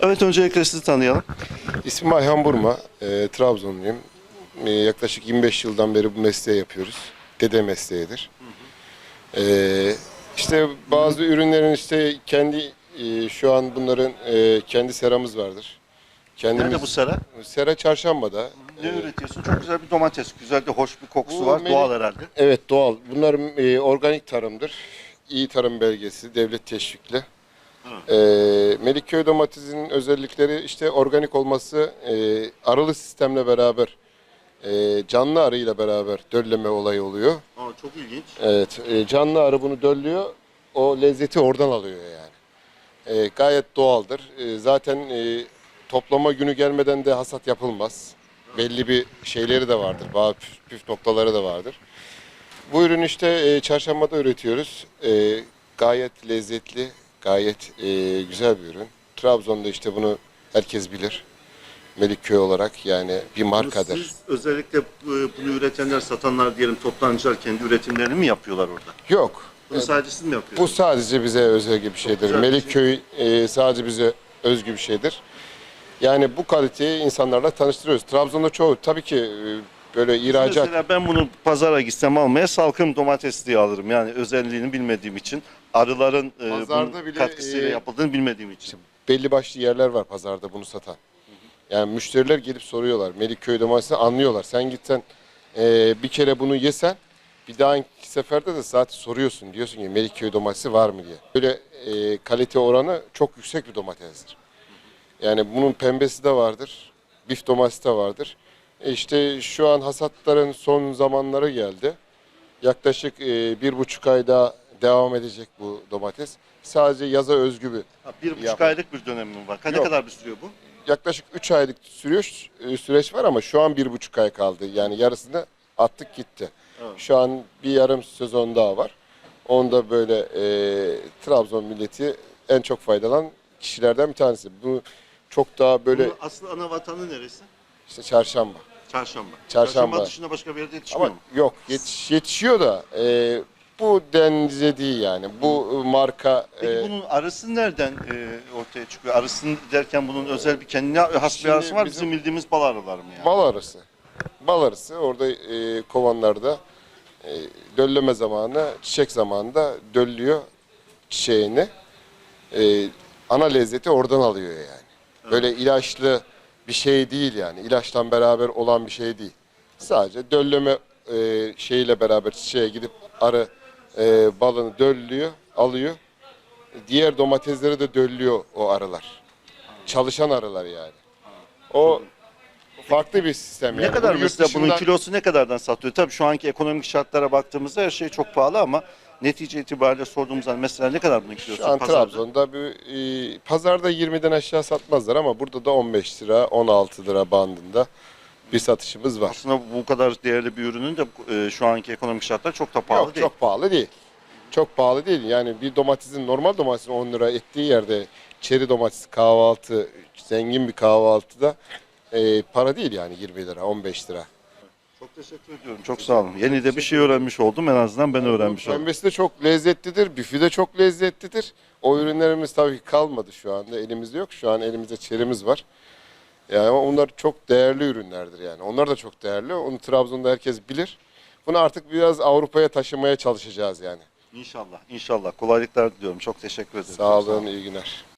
Evet öncelikle sizi tanıyalım. İsmim Ayhan Burma, e, Trabzonluyum. E, yaklaşık 25 yıldan beri bu mesleği yapıyoruz. Dede mesleğidir. E, işte bazı ürünlerin işte kendi e, şu an bunların e, kendi seramız vardır. Kendimiz, Nerede bu sera? Sera çarşambada. Ne üretiyorsun? Çok güzel bir domates. Güzel de hoş bir kokusu Bu var. Melih- Doğal herhalde. Evet doğal. Bunlar e, organik tarımdır. İyi tarım belgesi, devlet teşvikli. E, Melikköy domatesinin özellikleri işte organik olması, e, arılı sistemle beraber, e, canlı arıyla beraber dölleme olayı oluyor. Aa, çok ilginç. Evet, e, canlı arı bunu döllüyor, o lezzeti oradan alıyor yani. E, gayet doğaldır. E, zaten e, toplama günü gelmeden de hasat yapılmaz. Belli bir şeyleri de vardır, bazı püf, püf noktaları da vardır. Bu ürün işte e, çarşambada üretiyoruz. E, gayet lezzetli, gayet e, güzel bir ürün. Trabzon'da işte bunu herkes bilir. Melikköy olarak yani bir markadır. Siz özellikle bu- bunu üretenler, satanlar diyelim toptancılar kendi üretimlerini mi yapıyorlar orada? Yok. Bunu sadece siz mi Bu yapıyorsunuz? sadece bize özgü bir şeydir. güzel bir Melikköy e, sadece bize özgü bir şeydir. Yani bu kaliteyi insanlarla tanıştırıyoruz. Trabzon'da çoğu tabii ki e, böyle ihracat Mesela ben bunu pazara gitsem almaya salkım domates diye alırım. Yani özelliğini bilmediğim için. Arıların e, Pazarda bunun bile, katkısıyla e, yapıldığını bilmediğim için. belli başlı yerler var pazarda bunu satan. Yani müşteriler gelip soruyorlar. Melikköy domatesini anlıyorlar. Sen gitsen e, bir kere bunu yesen bir dahaki seferde de zaten soruyorsun. Diyorsun ki Melikköy domatesi var mı diye. Böyle e, kalite oranı çok yüksek bir domatesdir. Yani bunun pembesi de vardır. Bif domatesi de vardır. E işte şu an hasatların son zamanları geldi. Yaklaşık e, bir buçuk ay daha devam edecek bu domates. Sadece yaza özgü bir Ha, bir buçuk Yap- aylık bir dönemim var. Ha, Ne Yok. kadar bir sürüyor bu? yaklaşık 3 aylık sürüş, e, süreç var ama şu an bir buçuk ay kaldı. Yani yarısını attık gitti. Evet. Şu an bir yarım sezon daha var. Onda böyle e, Trabzon milleti en çok faydalanan kişilerden bir tanesi. Bu çok daha böyle Bunun aslı ana vatanı neresi? İşte çarşamba. Çarşamba. Çarşamba. dışında başka bir yerde yetişmiyor Ama mu? yok yetiş, yetişiyor da e, bu denize değil yani. Bu e, marka Peki e, bunun arısı nereden e, ortaya çıkıyor? Arısın derken bunun özel bir kendine has bir Şimdi arısı var. bizim- Bizim bildiğimiz bal arıları mı yani? Bal arısı. Bal arısı orada e, kovanlarda e, dölleme zamanı, çiçek zamanında döllüyor çiçeğini. E, ana lezzeti oradan alıyor yani. Böyle ilaçlı bir şey değil yani. İlaçtan beraber olan bir şey değil. Sadece dölleme e, şeyiyle beraber çiçeğe gidip arı e, balını döllüyor, alıyor. Diğer domatesleri de döllüyor o arılar. Çalışan arılar yani. O farklı bir sistem yani. Ne kadar Bu yurt mesela bunun dışından- kilosu ne kadardan satıyor? Tabii şu anki ekonomik şartlara baktığımızda her şey çok pahalı ama netice itibariyle sorduğumuz zaman mesela ne kadar kilosu Şu an pazarda? Trabzon'da bir e, pazarda 20'den aşağı satmazlar ama burada da 15 lira, 16 lira bandında bir satışımız var. Aslında bu kadar değerli bir ürünün de e, şu anki ekonomik şartlar çok da pahalı Yok değil. çok pahalı değil. Çok pahalı değil. Yani bir domatesin normal domatesin 10 lira ettiği yerde çeri domates kahvaltı, zengin bir kahvaltıda e, para değil yani 20 lira, 15 lira. Çok teşekkür ediyorum. Çok sağ olun. Yeni de bir şey öğrenmiş oldum. En azından ben öğrenmiş oldum. Pembesi de çok lezzetlidir, büfü de çok lezzetlidir. O ürünlerimiz tabii ki kalmadı şu anda. Elimizde yok. Şu an elimizde çerimiz var. Yani ama onlar çok değerli ürünlerdir yani. Onlar da çok değerli. Onu Trabzon'da herkes bilir. Bunu artık biraz Avrupa'ya taşımaya çalışacağız yani. İnşallah. İnşallah. Kolaylıklar diliyorum. Çok teşekkür ederim. Sağ olun, iyi günler.